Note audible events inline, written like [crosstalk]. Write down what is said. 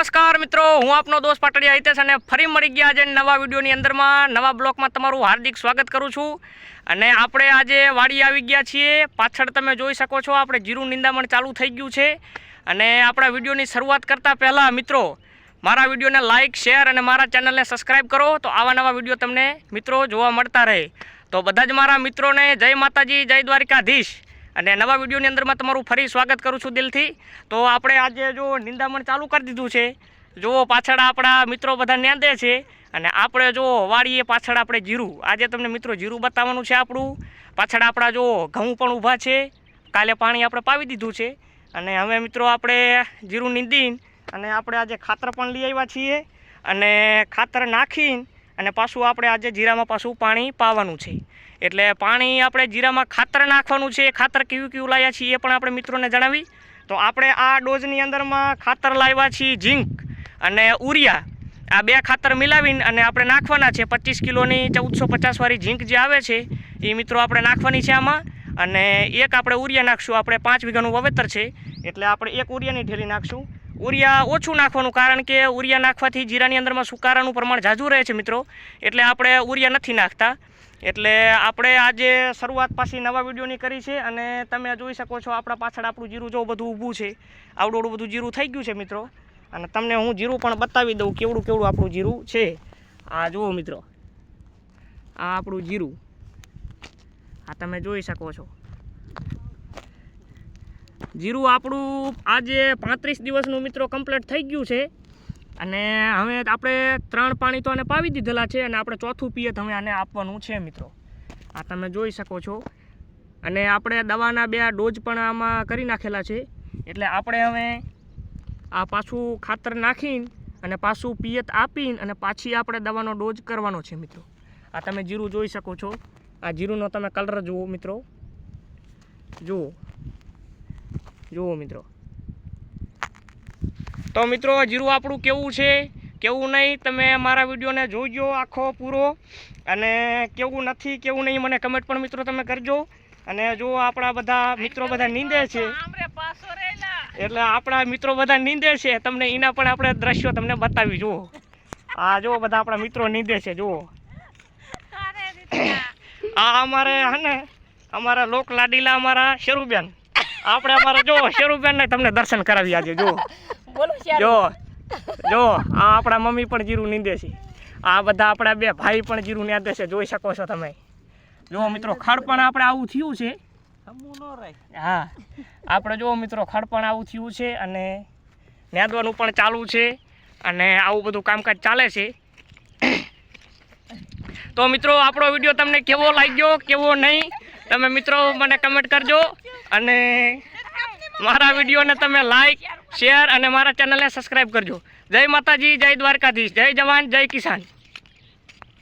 નમસ્કાર મિત્રો, હું આપનો દોસ્ત પાટડિયા હિતેશ અને ફરી મળી ગયા આજે નવા વિડીયોની અંદરમાં, નવા બ્લોકમાં તમારું હાર્દિક સ્વાગત કરું છું. અને આપણે આજે વાડી આવી ગયા છીએ. પાછળ તમે જોઈ શકો છો, આપણે જીરું નિંદામણ ચાલુ થઈ ગયું છે. અને આપણા વિડીયોની શરૂઆત કરતાં પહેલાં મિત્રો, મારા વિડીયોને લાઇક શેર અને મારા ચેનલને સબસ્ક્રાઈબ કરો તો આવા નવા વીડિયો તમને મિત્રો જોવા મળતા રહે. તો બધા જ મારા મિત્રોને જય માતાજી, જય દ્વારિકાધીશ. અને નવા વિડીયોની અંદરમાં તમારું ફરી સ્વાગત કરું છું દિલથી. તો આપણે આજે જો નિંદામણ ચાલુ કરી દીધું છે, જુઓ પાછળ આપણા મિત્રો બધા ન્યાંદે છે અને આપણે જો વાળીએ પાછળ આપણે જીરું. આજે તમને મિત્રો જીરું બતાવવાનું છે આપણું. પાછળ આપણા જો ઘઉં પણ ઊભા છે. કાલે પાણી આપણે પાવી દીધું છે. અને હવે મિત્રો આપણે જીરું નીંદીને અને આપણે આજે ખાતર પણ લઈ આવ્યા છીએ. અને ખાતર નાખીને અને પાછું આપણે આજે જીરામાં પાછું પાણી પાવાનું છે. એટલે પાણી આપણે જીરામાં ખાતર નાખવાનું છે. ખાતર કેવું કેવું લાવ્યા છીએ એ પણ આપણે મિત્રોને જણાવી. તો આપણે આ ડોઝની અંદરમાં ખાતર લાવ્યા છીએ ઝીંક અને ઉરિયા આ બે ખાતર મિલાવીને અને આપણે નાખવાના છે. પચીસ કિલોની ચૌદસો પચાસવાળી ઝીંક જે આવે છે, એ મિત્રો આપણે નાખવાની છે આમાં. અને એક આપણે ઉરિયા નાખશું. આપણે પાંચ વીઘાનું વાવેતર છે. એટલે આપણે એક ઉરિયાની ઢેલી નાખશું. ઉરિયા ઓછું નાખવાનું કારણ કે ઉરિયા નાખવાથી જીરાની અંદરમાં સુકારાનું પ્રમાણ ઝાઝું રહે છે મિત્રો. એટલે આપણે ઉરિયા નથી નાખતા. એટલે આપણે આજે શરૂઆત પાછી નવા વિડીયોની કરી છે અને તમે જોઈ શકો છો આપણા પાછળ આપણું જીરું જો બધું ઊભું છે. આવડું બધું જીરું થઈ ગયું છે મિત્રો. અને તમને હું જીરું પણ બતાવી દઉં કેવડું કેવડું આપણું જીરું છે. આ જુઓ મિત્રો. આ આપણું જીરું. આ તમે જોઈ શકો છો. જીરું આપણું આજે પાંત્રીસ દિવસનું મિત્રો કમ્પ્લીટ થઈ ગયું છે. અને હવે આપણે ત્રણ પાણી તો આને પાવી દીધેલા છે અને આપણે ચોથું પિયત હવે આને આપવાનું છે મિત્રો. આ તમે જોઈ શકો છો. અને આપણે દવાના બે ડોઝ પણ આમાં કરી નાખેલા છે. એટલે આપણે હવે આ પાછું ખાતર નાખીને અને પાછું પિયત આપીને અને પાછી આપણે દવાનો ડોઝ કરવાનો છે મિત્રો. આ તમે જીરું જોઈ શકો છો. આ જીરુંનો તમે કલર જુઓ મિત્રો. જુઓ. જુઓ મિત્રો. તો મિત્રો જીરું આપણું કેવું છે? કેવું નહીં? તમે મારા વિડીયોને જોઈજો આખો પૂરો. અને કેવું નથી કેવું નહીં મને કમેન્ટ પણ મિત્રો તમે કરજો. અને જો આપણા બધા મિત્રો બધા નીંદે છે. એટલે આપણા મિત્રો બધા નીંદે છે. તમને એના પણ આપણે દ્રશ્યો તમને બતાવી જુઓ. આ જુઓ બધા આપણા મિત્રો નીંદે છે જુઓ. આ અમારે હે ને અમારા લોક લાડીલા અમારા શેરુબેન. આપણે અમારા જો શેરુબેન ને તમને દર્શન કરાવી આજે જો. [laughs] બોલો જો જો આ આપણા મમ્મી પણ જીરું નીંદે છે. આ બધા આપણા બે ભાઈ પણ જીરું નીંદે છે જોઈ શકો છો તમે. જો મિત્રો ખડ પણ આપણે આવું થયું છે. હા. આપણે જો મિત્રો ખડ પણ આવું થયું છે અને નેદવાનું પણ ચાલુ છે અને આવું બધું કામકાજ ચાલે છે. તો મિત્રો આપણો વીડિયો તમને કેવો લાગ્યો કેવો નહીં તમે મિત્રો મને કમેન્ટ કરજો અને મારા વિડીયોને તમે લાઈક શેર અને મારા ચેનલને સબસ્ક્રાઈબ કરજો. જય માતાજી, જય દ્વારકાધીશ, જય જવાન, જય કિસાન.